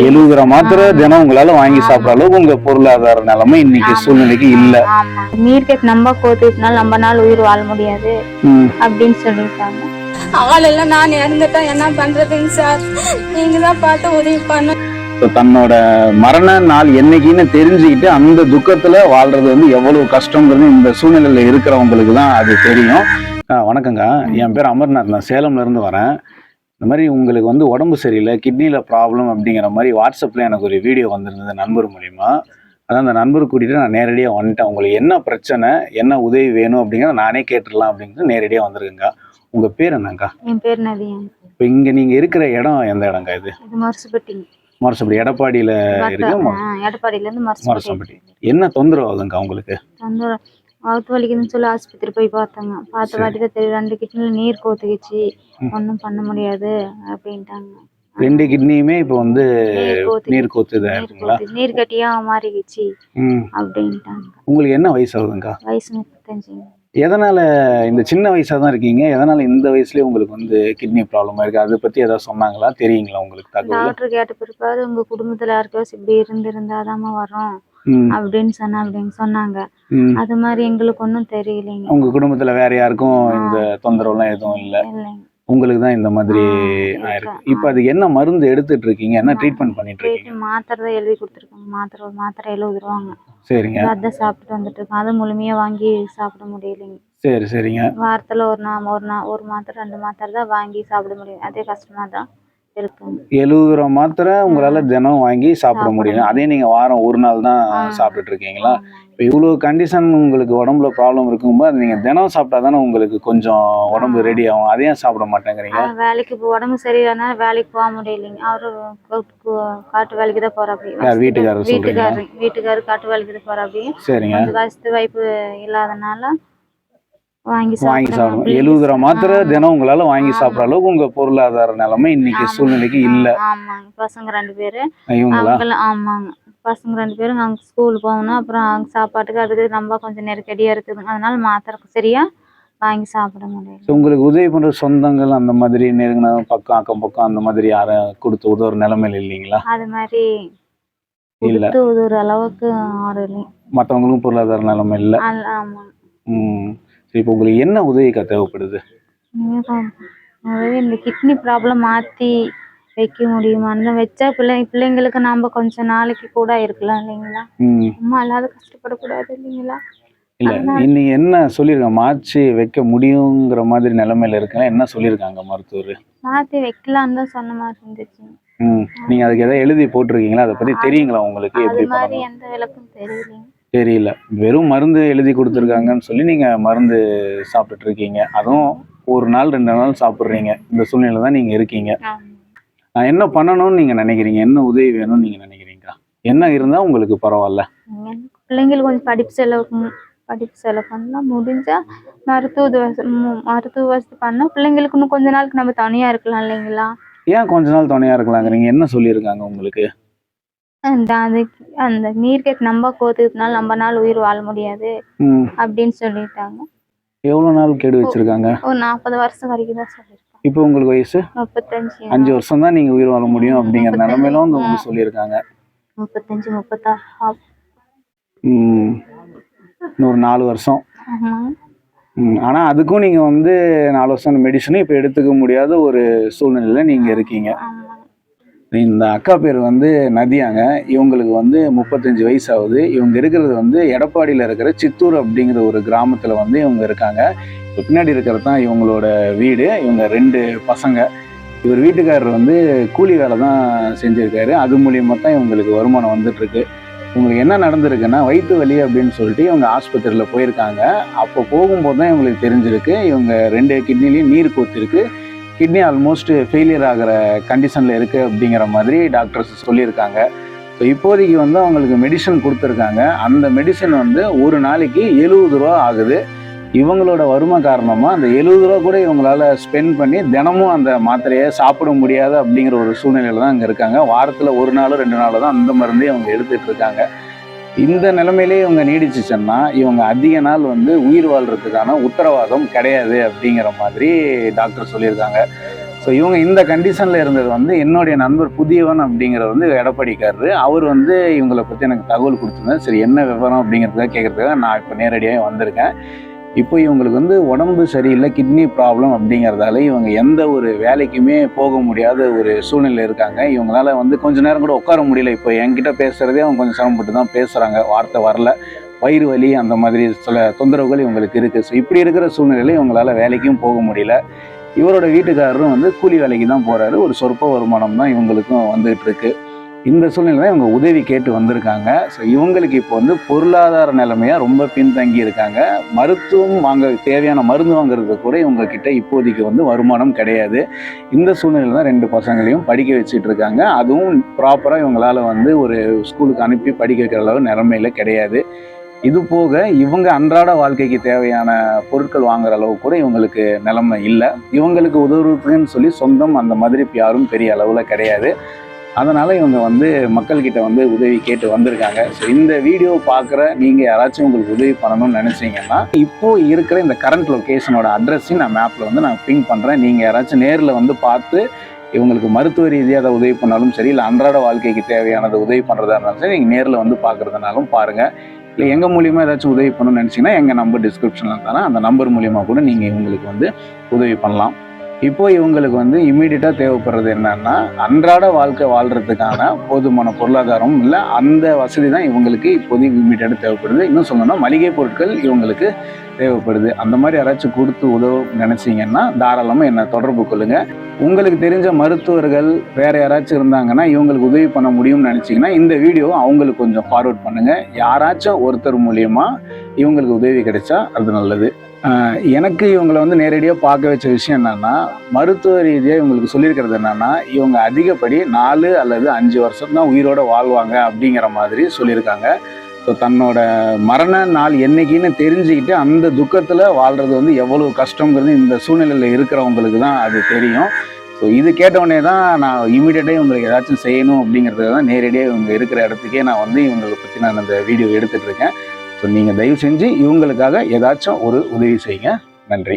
எழுபது ரூபா மாத்திரை தினம் உங்களால வாங்கி சாப்பிடுற அளவுக்கு உங்க பொருளாதார நிலைமை இன்னைக்கு சூழ்நிலைக்கு இல்ல. ஆமா. நீர்க்கேட் நம்ம கோத்துக்கிட்டனால நம்ம நாள் உயிர் வாழ முடியாது ம். அப்படின்னு சொல்லிட்டாங்க ஆள் இல்ல நான் இறந்துட்டா என்ன பண்றதுங்க சார்? நீங்க தான் பார்த்து உதவி பண்ண So, தன்னோட மரண நாள் என்னைக்குன்னு தெரிஞ்சுக்கிட்டு அந்த துக்கத்துல வாழ்றது வந்து எவ்வளவு கஷ்டங்கிறது இந்த சூழ்நிலையில இருக்கிறவங்களுக்கு தான் அது தெரியும். வணக்கங்க என் பேர் அமர்நாத். நான் சேலம்ல இருந்து வரேன். இந்த மாதிரி உங்களுக்கு வந்து உடம்பு சரியில்லை கிட்னியில் ப்ராப்ளம் அப்படிங்கிற மாதிரி வாட்ஸ்அப்பில் எனக்கு ஒரு வீடியோ வந்திருந்தது நண்பர் மூலிமா அதான் அந்த நண்பர் கூட்டிகிட்டு நான் நேரடியாக வந்துட்டேன். உங்களுக்கு என்ன பிரச்சனை என்ன உதவி வேணும் அப்படிங்கிறத நானே கேட்டுடலாம் அப்படிங்கிறது நேரடியாக வந்திருக்குங்க. உங்கள் பேர் என்னங்கா? என் பேர் நதியன் இப்போ இங்கே நீங்கள் இருக்கிற இடம் எந்த இடங்க இது? மருசுப்பட்டி. மரசப்படி எடப்பாடியில் இருக்கு எடப்பாடியில இருந்து மருசுப்பட்டி. மரசம்பட்டி என்ன தொந்தரவு ஆகுதுங்க உங்களுக்கு? வந்து வகுத்து வலிக்குதுன்னு சொல்லி ஆஸ்பத்திரி போய் பார்த்தாங்க பார்த்த சரி. வாட்டி தெரியும் ரெண்டு கிட்னில நீர் கோத்துக்கிச்சு. ஒன்றும் பண்ண முடியாது அப்படின்ட்டாங்க. ரெண்டு கிட்னியுமே இப்போ வந்து நீர் நீர் கோத்துதா நீர் இருக்குங்களா கோத்து நீர் கட்டியா மாறிக்கிச்சு ம். அப்படின்ட்டாங்க. உங்களுக்கு என்ன வயசு ஆகுதுங்கக்கா வயசு முப்பத்தஞ்சுங்க எதனால இந்த சின்ன வயசா தான் இருக்கீங்க? எதனால இந்த வயசுலயே உங்களுக்கு வந்து கிட்னி ப்ராப்ளம் இருக்கு? அதை பத்தி ஏதாவது சொன்னாங்களா? தெரியுங்களா உங்களுக்கு தகவல்? டாக்டர் கேட்ட பிற்பாடு உங்க குடும்பத்துல யாருக்காச்சும் இப்படி இருந்திருந்தாதாம்மா வரும். அப்படின்னு சொன்ன அப்படின்னு சொன்னாங்க. அது மாதிரி எங்களுக்கு ஒன்றும் தெரியலைங்க. உங்க குடும்பத்துல வேற யாருக்கும் இந்த தொந்தரவுலாம் எதுவும் இல்ல? உங்களுக்கு தான் இந்த மாதிரி ஆயிருக்கு. இப்போ அதுக்கு என்ன மருந்து எடுத்துட்டு இருக்கீங்க? என்ன ட்ரீட்மெண்ட் பண்ணிட்டு இருக்கீங்க? மாத்திரை தான் எழுதி கொடுத்துருக்காங்க மாத்திரை ஒரு மாத்திரை எழுபது ரூபாங்க சரிங்க. அதை சாப்பிட்டு வந்துட்டு இருக்கோம். அது முழுமையா வாங்கி சாப்பிட முடியலைங்க. சரி சரிங்க. வாரத்துல ஒரு நாள் ஒரு நாள் ஒரு மாத்திரை ரெண்டு மாத்திரை தான் வாங்கி சாப்பிட முடியும். அதே கஷ்டமா தான். ரூபா மாத்திரை உங்களால தினம் வாங்கி சாப்பிட முடியும் அதே நீங்க வாரம் ஒரு நாள் தான். சாப்பிட்டுட்டு இருக்கீங்களா. இப்போ இவ்வளோ கண்டிஷன் உங்களுக்கு உடம்புல ப்ராப்ளம் இருக்கும்போது அது நீங்கள் தினம் சாப்பிட்டா தானே உங்களுக்கு கொஞ்சம் உடம்பு ரெடி ஆகும். அதையும் சாப்பிட மாட்டேங்கிறீங்க. வேலைக்கு உடம்பு சரியில்லைனால வேலைக்கு போக முடியலைங்க. அவரு காட்டு வேலைக்கு தான் போறாப்படி யார் வீட்டுக்காரர்? வீட்டுக்காரரு வீட்டுக்காரரு காட்டு வேலைக்கு தான் போறாப்படி சரிங்க. வசதி வாய்ப்பு இல்லாதனால வாங்கி சாப்பிடணும். எழுபது ரூபா மாத்திரை. தினம் உங்களால வாங்கி ஆமா. சாப்பிட்ற அளவுக்கு உங்க பொருளாதார நிலைமை இன்னைக்கு ஆமா. சூழ்நிலைக்கு இல்ல. ஆமாங்க. பசங்க ரெண்டு பேரு. ஆமாங்க. பசங்க ரெண்டு பேரும் அங்க ஸ்கூல் போகணும். அப்புறம் அங்க சாப்பாட்டுக்கு அதுக்கு ரொம்ப கொஞ்சம் நெருக்கடியா இருக்குதுங்க அதனால மாத்திரை சரியா வாங்கி சாப்பிட முடியல So, உங்களுக்கு உதவி பண்ற சொந்தங்கள் அந்த மாதிரி நெருங்கின பக்கம் அக்கம் பக்கம் அந்த மாதிரி யாரும் கொடுத்து உதவுற நிலைமையில இல்லைங்களா? அது மாதிரி இல்ல. உதவுற அளவுக்கு ஆறு இல்லைங்க. மற்றவங்களுக்கும் பொருளாதார நிலைமை இல்ல. ஆ- ஆமாங்க. ம். சரி இப்போ உங்களுக்கு என்ன உதவிக்கா தேவைப்படுது? இந்த கிட்னி ப்ராப்ளம் மாற்றி வைக்க முடியுமான்னு வச்சா பிள்ளை பிள்ளைங்களுக்கு நாம் கொஞ்சம் நாளைக்கு கூட இருக்கலாம் இல்லைங்களா? அம்மா இல்லாத கஷ்டப்படக்கூடாது இல்லைங்களா? இல்ல இன்னைக்கு என்ன சொல்லியிருக்காங்க? மாற்றி வைக்க முடியுங்கிற மாதிரி நிலைமையில இருக்கலாம். என்ன சொல்லியிருக்காங்க மருத்துவர்? மாற்றி வைக்கலான்னு தான் சொன்ன மாதிரி இருந்துச்சு. ம். நீங்க அதுக்கு ஏதாவது எழுதி போட்டிருக்கீங்களா? அதை பத்தி தெரியுங்களா உங்களுக்கு? எப்படி மாதிரி எந்த விளக்கும் தெரியலைங்க. தெரியல. வெறும் மருந்து எழுதி கொடுத்துருக்காங்கன்னு சொல்லி நீங்க மருந்து சாப்பிட்டுட்டு இருக்கீங்க. அதுவும் ஒரு நாள் ரெண்டு நாள் சாப்பிட்றீங்க. இந்த சூழ்நிலை தான் நீங்க இருக்கீங்க. நான் என்ன பண்ணணும்னு நீங்க நினைக்கிறீங்க? என்ன உதவி வேணும்னு நீங்க நினைக்கிறீங்க என்ன இருந்தா உங்களுக்கு பரவாயில்ல. பிள்ளைங்களுக்கு கொஞ்சம் படிப்பு செலவுக்கு மு- படிப்பு செலவு பண்ணலாம் முடிஞ்சா மருத்துவ மருத்துவ வசதி பண்ணா பிள்ளைங்களுக்கு இன்னும் கொஞ்ச நாளுக்கு நம்ம தனியா இருக்கலாம் இல்லைங்களா? ஏன் கொஞ்ச நாள் துணையா இருக்கலாங்கிறீங்க? என்ன சொல்லியிருக்காங்க உங்களுக்கு? அந்த அது அந்த நீர்க்கேட் நம்ம கோத்துக்கிறதுனால நம்ம நாள் உயிர் வாழ முடியாது ம். அப்படின்னு சொல்லிட்டாங்க. எவ்வளவு நாள் கெடு வச்சிருக்காங்க? ஒரு நாற்பது வருஷம் வரைக்கும் தான் சொல்லியிருக்காங்க. இப்போ உங்களுக்கு வயசு? முப்பத்தஞ்சு அஞ்சு வருஷம் தான் நீங்க உயிர் வாழ முடியும் அப்படிங்கிற நிலைமையில வந்து உங்களுக்கு சொல்லியிருக்காங்க. முப்பத்தஞ்சு முப்பத்தாறு ஆ- ம். இன்னொரு நாலு வருஷம். ஆமாங்க ம், ஆனா அதுக்கும் நீங்க வந்து நாலு வருஷம் மெடிசனும் இப்போ எடுத்துக்க முடியாத ஒரு சூழ்நிலையில நீங்க இருக்கீங்க. இந்த அக்கா பேர் வந்து நதியாங்க. இவங்களுக்கு வந்து முப்பத்தஞ்சு வயசு ஆகுது இவங்க இருக்கிறது வந்து எடப்பாடியில் இருக்கிற சித்தூர் அப்படிங்கிற ஒரு கிராமத்தில் வந்து இவங்க இருக்காங்க. இப்போ பின்னாடி இருக்கிறது தான் இவங்களோட வீடு. இவங்க ரெண்டு பசங்க. இவர் வீட்டுக்காரர் வந்து கூலி வேலை தான் செஞ்சுருக்காரு. அது மூலியமாக தான் இவங்களுக்கு வருமானம் வந்துட்டுருக்கு. இவங்களுக்கு என்ன நடந்திருக்குன்னா வயிற்று வலி அப்படின்னு சொல்லிட்டு இவங்க ஆஸ்பத்திரியில் போயிருக்காங்க. அப்போ போகும்போது தான் இவங்களுக்கு தெரிஞ்சிருக்கு. இவங்க ரெண்டு கிட்னிலையும் நீர் கோத்திருக்கு. கிட்னி ஆல்மோஸ்ட் ஃபெயிலியர் ஆகிற கண்டிஷனில் இருக்குது அப்படிங்கிற மாதிரி டாக்டர்ஸ் சொல்லியிருக்காங்க. ஸோ இப்போதைக்கு வந்து அவங்களுக்கு மெடிசன் கொடுத்துருக்காங்க. அந்த மெடிசன் வந்து ஒரு நாளைக்கு எழுபது ரூபா ஆகுது. இவங்களோட வறுமை காரணமாக அந்த எழுபது ரூபா கூட இவங்களால ஸ்பெண்ட் பண்ணி தினமும் அந்த மாத்திரையை சாப்பிட முடியாது அப்படிங்கிற ஒரு சூழ்நிலையில் தான் அங்கே இருக்காங்க. வாரத்தில் ஒரு நாளோ ரெண்டு நாளோ தான் அந்த மருந்தே அவங்க எடுத்துகிட்டு இருக்காங்க. இந்த நிலைமையிலே இவங்க நீடிச்சுச்சுன்னா இவங்க அதிக நாள் வந்து உயிர் வாழ்றதுக்கான உத்தரவாதம் கிடையாது அப்படிங்கிற மாதிரி டாக்டர் சொல்லியிருக்காங்க. ஸோ இவங்க இந்த கண்டிஷனில் இருந்தது வந்து என்னுடைய நண்பர் புதியவன் அப்படிங்கிறது வந்து எடப்பாடிக்காரரு. அவர் வந்து இவங்களை பற்றி எனக்கு தகவல் கொடுத்துருந்தேன் சரி என்ன விவரம் அப்படிங்கிறதுக்காக கேட்குறதுக்காக நான் இப்போ நேரடியாக வந்திருக்கேன். இப்போ இவங்களுக்கு வந்து உடம்பு சரியில்லை கிட்னி ப்ராப்ளம் அப்படிங்கிறதால இவங்க எந்த ஒரு வேலைக்குமே போக முடியாத ஒரு சூழ்நிலை இருக்காங்க. இவங்களால வந்து கொஞ்ச நேரம் கூட உட்கார முடியல. இப்போ என்கிட்ட பேசுகிறதே அவங்க கொஞ்சம் சிரமப்பட்டு தான் பேசுகிறாங்க வார்த்தை வரல. வயிறு வலி அந்த மாதிரி சில தொந்தரவுகள் இவங்களுக்கு இருக்குது ஸோ இப்படி இருக்கிற சூழ்நிலையில் இவங்களால வேலைக்கும் போக முடியல. இவரோட வீட்டுக்காரரும் வந்து கூலி வேலைக்கு தான் போகிறாரு ஒரு சொற்ப வருமானம் தான் இவங்களுக்கும் வந்துகிட்டு இருக்கு. இந்த சூழ்நிலை இவங்க உதவி கேட்டு வந்திருக்காங்க. ஸோ இவங்களுக்கு இப்போ வந்து பொருளாதார நிலைமையாக ரொம்ப பின்தங்கி இருக்காங்க. மருத்துவம் வாங்க தேவையான மருந்து வாங்குறது கூட இவங்க கிட்ட இப்போதைக்கு வந்து வருமானம் கிடையாது. இந்த சூழ்நிலையில் தான் ரெண்டு பசங்களையும் படிக்க வச்சுட்டு இருக்காங்க. அதுவும் ப்ராப்பராக இவங்களால வந்து ஒரு ஸ்கூலுக்கு அனுப்பி படிக்க வைக்கிற அளவு நிலைமையில கிடையாது. இது போக இவங்க அன்றாட வாழ்க்கைக்கு தேவையான பொருட்கள் வாங்குற அளவு கூட இவங்களுக்கு நிலைமை இல்லை. இவங்களுக்கு உதவுறதுக்குன்னு சொல்லி சொந்தம் அந்த மாதிரி யாரும் பெரிய அளவில் கிடையாது. அதனால் இவங்க வந்து மக்கள்கிட்ட வந்து உதவி கேட்டு வந்திருக்காங்க. ஸோ இந்த வீடியோ பார்க்குற நீங்கள் யாராச்சும் உங்களுக்கு உதவி பண்ணணும்னு நினச்சிங்கன்னா இப்போ இருக்கிற இந்த கரண்ட் லொக்கேஷனோட அட்ரஸையும் நான் மேப்பில் வந்து நான் பிங் பண்ணுறேன் நீங்கள் யாராச்சும் நேரில் வந்து பார்த்து இவங்களுக்கு மருத்துவ ரீதியாக அதை உதவி பண்ணாலும் சரி இல்லை அன்றாட வாழ்க்கைக்கு தேவையானது உதவி பண்ணுறதா இருந்தாலும் சரி நீங்கள் நேரில் வந்து பார்க்குறதுனாலும் பாருங்கள் இல்லை எங்கள் மூலியமாக ஏதாச்சும் உதவி பண்ணணும்னு நினச்சிங்கன்னா எங்கள் நம்பர் டிஸ்கிரிப்ஷனில் இருந்தாலும் அந்த நம்பர் மூலியமாக கூட நீங்கள் இவங்களுக்கு வந்து உதவி பண்ணலாம். இப்போ இவங்களுக்கு வந்து இம்மீடியட்டாக தேவைப்படுறது என்னன்னா அன்றாட வாழ்க்கை வாழ்கிறதுக்கான போதுமான பொருளாதாரம் இல்லை. அந்த வசதி தான் இவங்களுக்கு இப்போதைக்கு இம்மீடியட்டாக தேவைப்படுது. இன்னும் சொல்லணும்னா மளிகை பொருட்கள் இவங்களுக்கு தேவைப்படுது. அந்த மாதிரி யாராச்சும் கொடுத்து உதவ நினச்சிங்கன்னா தாராளமாக என்னை தொடர்பு கொள்ளுங்கள் உங்களுக்கு தெரிஞ்ச மருத்துவர்கள் வேறு யாராச்சும் இருந்தாங்கன்னா இவங்களுக்கு உதவி பண்ண முடியும்னு நினச்சிங்கன்னா இந்த வீடியோ அவங்களுக்கு கொஞ்சம் ஃபார்வர்ட் பண்ணுங்கள் யாராச்சும் ஒருத்தர் மூலியமாக இவங்களுக்கு உதவி கிடைச்சா அது நல்லது. எனக்கு இவங்களை வந்து நேரடியாக பார்க்க வச்ச விஷயம் என்னன்னா மருத்துவ ரீதியாக இவங்களுக்கு சொல்லியிருக்கிறது என்னன்னா இவங்க அதிகப்படி நாலு அல்லது அஞ்சு வருஷம் தான் உயிரோட வாழ்வாங்க அப்படிங்கிற மாதிரி சொல்லியிருக்காங்க. ஸோ தன்னோட மரண நாள் என்னைக்குன்னு தெரிஞ்சுக்கிட்டு அந்த துக்கத்தில் வாழ்றது வந்து எவ்வளவு கஷ்டங்கிறது இந்த சூழ்நிலையில் இருக்கிறவங்களுக்கு தான் அது தெரியும். ஸோ இது கேட்டவுடனே தான் நான் இமீடியட்டாக இவங்களுக்கு ஏதாச்சும் செய்யணும் அப்படிங்கிறது தான் நேரடியாக இவங்க இருக்கிற இடத்துக்கே நான் வந்து இவங்களை பற்றி நான் அந்த வீடியோ எடுத்துகிட்டு இருக்கேன். ஸோ நீங்கள் தயவு செஞ்சு இவங்களுக்காக ஏதாச்சும் ஒரு உதவி செய்யுங்க. நன்றி.